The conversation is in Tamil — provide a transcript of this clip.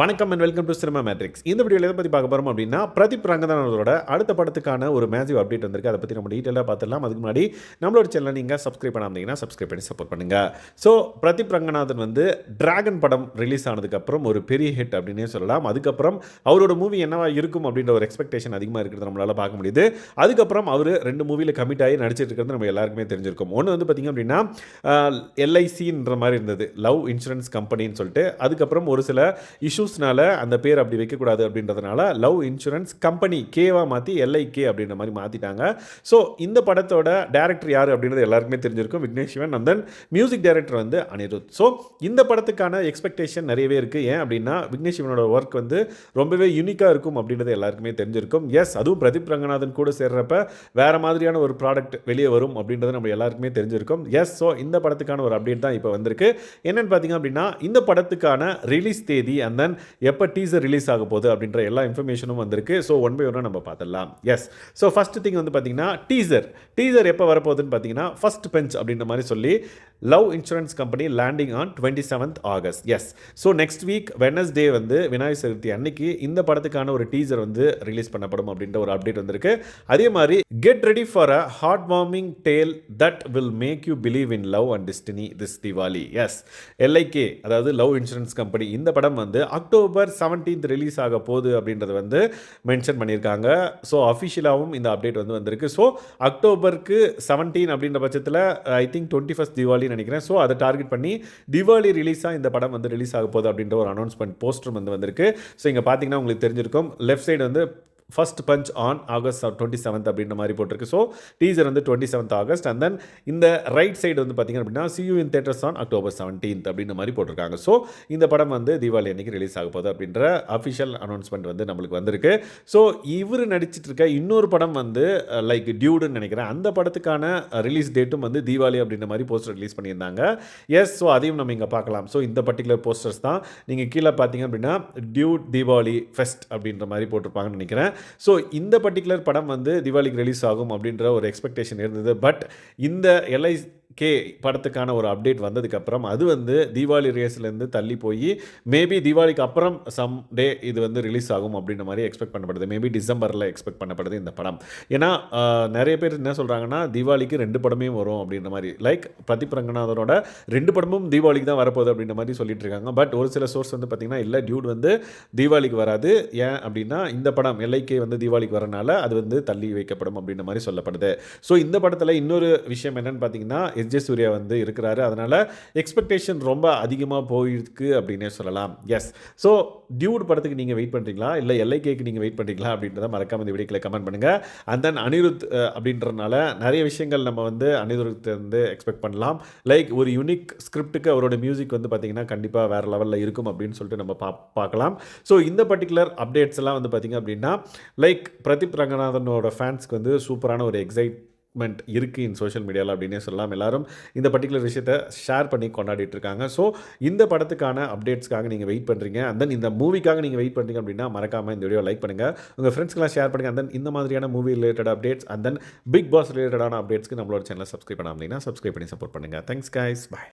வணக்கம் and welcome to cinema matrix இந்த வீடியோவில் எதை பற்றி பார்க்க போகிறோம் அப்படின்னா பிரதீப் ரங்கநாதனோட அடுத்த படத்துக்கான ஒரு மேசிவ் அப்டேட் வந்திருக்கு. அதை பற்றி நம்ம டீட்டெயிலாக பார்த்துடலாம். அதுக்கு முன்னாடி நம்மளோட சேனலை நீங்கள் சப்ஸ்கிரைப் பண்ணாமீங்கன்னா சப்ஸ்கிரைப் பண்ணி சப்போர்ட் பண்ணுங்கள் ஸோ பிரதீப் ரங்கநாதன் வந்து டிராகன் படம் ரிலீஸ் ஆனதுக்கப்புறம் ஒரு பெரிய ஹிட் அப்படின்னே சொல்லலாம். அதுக்கப்புறம் அவரோட மூவி என்னவா இருக்கும் அப்படின்ற ஒரு எக்ஸ்பெக்டேஷன் அதிகமாக இருக்கிறது நம்மளால் பார்க்க முடியுது. அதுக்கப்புறம் அவர் ரெண்டு மூவியில் கமிட் ஆகி நடிச்சிட்டு இருக்கிறது நம்ம எல்லாருக்குமே தெரிஞ்சிருக்கும். ஒன்று வந்து பார்த்திங்க அப்படின்னா எல்ஐசின்ற மாதிரி இருந்தது. லவ் இன்சூரன்ஸ் கம்பெனின்னு சொல்லிட்டு. அதுக்கப்புறம் ஒரு சில இஷ்யூ இஷ்யூஸ்னால அந்த பேர் அப்படி வைக்கக்கூடாது அப்படின்றதுனால லவ் இன்சூரன்ஸ் கம்பெனி கேவா மாற்றி எல்ஐகே அப்படின்ற மாதிரி மாற்றிட்டாங்க ஸோ இந்த படத்தோட டேரக்டர் யார் அப்படின்றது எல்லாருக்குமே தெரிஞ்சிருக்கும். விக்னேஷ் சிவன் அந்த மியூசிக் டைரக்டர் வந்து அனிருத். ஸோ இந்த படத்துக்கான எக்ஸ்பெக்டேஷன் நிறையவே இருக்குது ஏன் அப்படின்னா விக்னேஷ் சிவனோட ஒர்க் வந்து ரொம்பவே யூனிக்காக இருக்கும் அப்படின்றது எல்லாருக்குமே தெரிஞ்சிருக்கும். எஸ் அதுவும் பிரதீப் ரங்கநாதன் கூட சேர்றப்ப வேறு மாதிரியான ஒரு ப்ராடக்ட் வெளியே வரும் அப்படின்றது நம்ம எல்லாருக்குமே தெரிஞ்சிருக்கும். எஸ் ஸோ இந்த படத்துக்கான ஒரு அப்டேட் தான் இப்போ வந்திருக்கு. என்னென்னு பார்த்தீங்க அப்படின்னா இந்த படத்துக்கான ரிலீஸ் தேதி அண்ட் தென் எப்போ டீசர் ரிலீஸ் ஆக போகுது அப்படின்ற எல்லா இன்ஃபர்மேஷனும் வந்திருக்கு. ஸோ ஒன் பை ஒன்னாக நம்ம பார்த்துடலாம். எஸ் ஸோ ஃபஸ்ட் திங் வந்து பார்த்தீங்கன்னா டீசர் டீசர் எப்போ வரப்போகுதுன்னு பார்த்தீங்கன்னா ஃபர்ஸ்ட் பெஞ்ச் அப்படின்ற மாதிரி சொல்லி love insurance company landing on twenty seventh August yes so next week Wednesday வந்து விநாயகர் சதுர்த்தி அன்னைக்கு இந்த படத்துக்கான ஒரு டீசர் வந்து ரிலீஸ் பண்ணப்படும் அப்படின்ற ஒரு அப்டேட் வந்திருக்கு. அதே மாதிரி get ready for a heart warming tale that will make you believe in love and destiny this Diwali yes LIK அதாவது லவ் இன்சூரன்ஸ் கம்பெனி இந்த படம் வந்து அக்டோபர் செவன்டீன்த் ரிலீஸ் ஆக போகுது அப்படின்றத வந்து மென்ஷன் பண்ணியிருக்காங்க. ஸோ அஃபிஷியலாகவும் இந்த அப்டேட் வந்து வந்திருக்கு. ஸோ அக்டோபருக்கு செவன்டீன் அப்படின்ற பட்சத்தில் ஐ திங்க் டுவெண்ட்டி ஃபஸ்ட் நினைக்கிறேன். ஸோ அதை டார்கெட் பண்ணி தீபாவளி ரிலீஸாக இந்த படம் வந்து ரிலீஸ் ஆக போகுது அப்படின்ற ஒரு அனௌன்ஸ்மெண்ட் போஸ்டர் வந்து வந்திருக்கு. ஸோ இங்கே பார்த்தீங்கன்னா உங்களுக்கு தெரிஞ்சிருக்கும். லெஃப்ட் சைடு வந்து first punch on August twenty seventh அப்படின்ற மாதிரி போட்டிருக்கு. ஸோ டீசர் வந்து twenty seventh August and then இந்த ரைட் சைடு வந்து பார்த்தீங்க அப்படின்னா see you in theatres on October seventeenth அப்படின்ற மாதிரி போட்டிருக்காங்க. ஸோ இந்த படம் வந்து தீபாவளி அன்றைக்கி ரிலீஸ் ஆக போகுது அப்படின்ற அஃபிஷியல் அனௌன்ஸ்மெண்ட் வந்து நம்மளுக்கு வந்திருக்கு. ஸோ இவர் நடிச்சிட்டு இருக்க இன்னொரு படம் வந்து லைக் டியூடுன்னு நினைக்கிறேன். அந்த படத்துக்கான ரிலீஸ் டேட்டும் வந்து தீபாவளி அப்படின்ற மாதிரி போஸ்டர் ரிலீஸ் பண்ணியிருந்தாங்க. எஸ் ஸோ அதையும் நம்ம இங்கே பார்க்கலாம். ஸோ இந்த பர்டிகுலர் போஸ்டர்ஸ் தான். நீங்கள் கீழே பார்த்தீங்க அப்படின்னா டியூட் தீபாவளி ஃபெஸ்ட் அப்படின்ற மாதிரி போட்டிருப்பாங்கன்னு நினைக்கிறேன். ஸோ இந்த பர்டிகுலர் படம் வந்து தீபாவளிக்கு ரிலீஸ் ஆகும் அப்படின்ற ஒரு எக்ஸ்பெக்டேஷன் இருந்தது. பட் இந்த எல்ஐ கே படத்துக்கான ஒரு அப்டேட் வந்ததுக்கப்புறம் அது வந்து தீபாவளி ரேஸ்லேருந்து தள்ளி போய் மேபி தீபாவளிக்கு அப்புறம் சம் டே இது வந்து ரிலீஸ் ஆகும் அப்படின்ற மாதிரி எக்ஸ்பெக்ட் பண்ணப்படுது. மேபி டிசம்பரில் எக்ஸ்பெக்ட் பண்ணப்படுது இந்த படம். ஏன்னா நிறைய பேர் என்ன சொல்கிறாங்கன்னா தீபாவளிக்கு ரெண்டு படமே வரும் அப்படின்ற மாதிரி. லைக் பிரதீப் ரங்கநாதனோட ரெண்டு படமும் தீபாவளிக்கு தான் வரப்போகுது அப்படின்ற மாதிரி சொல்லிட்டு இருக்காங்க. பட் ஒரு சில சோர்ஸ் வந்து பார்த்திங்கன்னா இல்லை டியூட் வந்து தீபாவளிக்கு வராது. ஏன் அப்படின்னா இந்த படம் எல்ஐகே வந்து தீபாவளிக்கு வரனால அது வந்து தள்ளி வைக்கப்படும் அப்படின்ற மாதிரி சொல்லப்படுது. ஸோ இந்த படத்தில் இன்னொரு விஷயம் என்னென்னு பார்த்தீங்கன்னா எஸ் ஜே சூர்யா வந்து இருக்கிறாரு. அதனால் எக்ஸ்பெக்டேஷன் ரொம்ப அதிகமாக போயிருக்கு அப்படின்னே சொல்லலாம். எஸ் ஸோ டியூட் படத்துக்கு நீங்கள் வெயிட் பண்ணுறீங்களா இல்லை எல்ஐகேக்கு நீங்கள் வெயிட் பண்ணுறீங்களா அப்படின்றத மறக்காம இந்த வீடியோக்கில் கமெண்ட் பண்ணுங்கள் அண்ட் தென் அனிருத் அப்படின்றனால நிறைய விஷயங்கள் நம்ம வந்து அனிருத் வந்து எக்ஸ்பெக்ட் பண்ணலாம். லைக் ஒரு யூனிக் ஸ்கிரிப்டுக்கு அவரோட மியூசிக் வந்து பார்த்திங்கன்னா கண்டிப்பாக வேறு லெவலில் இருக்கும் அப்படின்னு சொல்லிட்டு நம்ம பா பார்க்கலாம். ஸோ இந்த பர்டிகுலர் அப்டேட்ஸ் எல்லாம் வந்து பார்த்திங்க அப்படின்னா லைக் பிரதீப் ரங்கநாதனோட ஃபேன்ஸ்க்கு வந்து சூப்பரான ஒரு எக்ஸைட் எக்ஸைட்மெண்ட் இருக்குது இன் சோஷியல் மீடியாவில் அப்படின்னே சொல்லலாம். எல்லாரும் இந்த பர்டிகுலர் விஷயத்தை ஷேர் பண்ணி கொண்டாடிட்டு இருக்காங்க. ஸோ இந்த படத்துக்கான அப்டேட்ஸ்க்காக நீங்கள் வெயிட் பண்ணுறீங்க அண்ட் தென் இந்த மூவிக்காக நீங்கள் வெயிட் பண்ணுறீங்க அப்படின்னா மறக்காமல் இந்த வீடியோ லைக் பண்ணுங்கள் உங்கள் ஃப்ரெண்ட்ஸ்க்கெல்லாம் ஷேர் பண்ணுங்கள் அண்ட் தென் இந்த மாதிரியான movie related updates and then Bigg Boss ரிலேட்டடான அப்டேட்ஸ்க்கு நம்மளோட சேனலை சப்ஸ்கிரைப் பண்ணாமல் சப்ஸ்கிரைப் பண்ணி சப்போர்ட் பண்ணுங்கள் தேங்க்ஸ் கைஸ் பாய்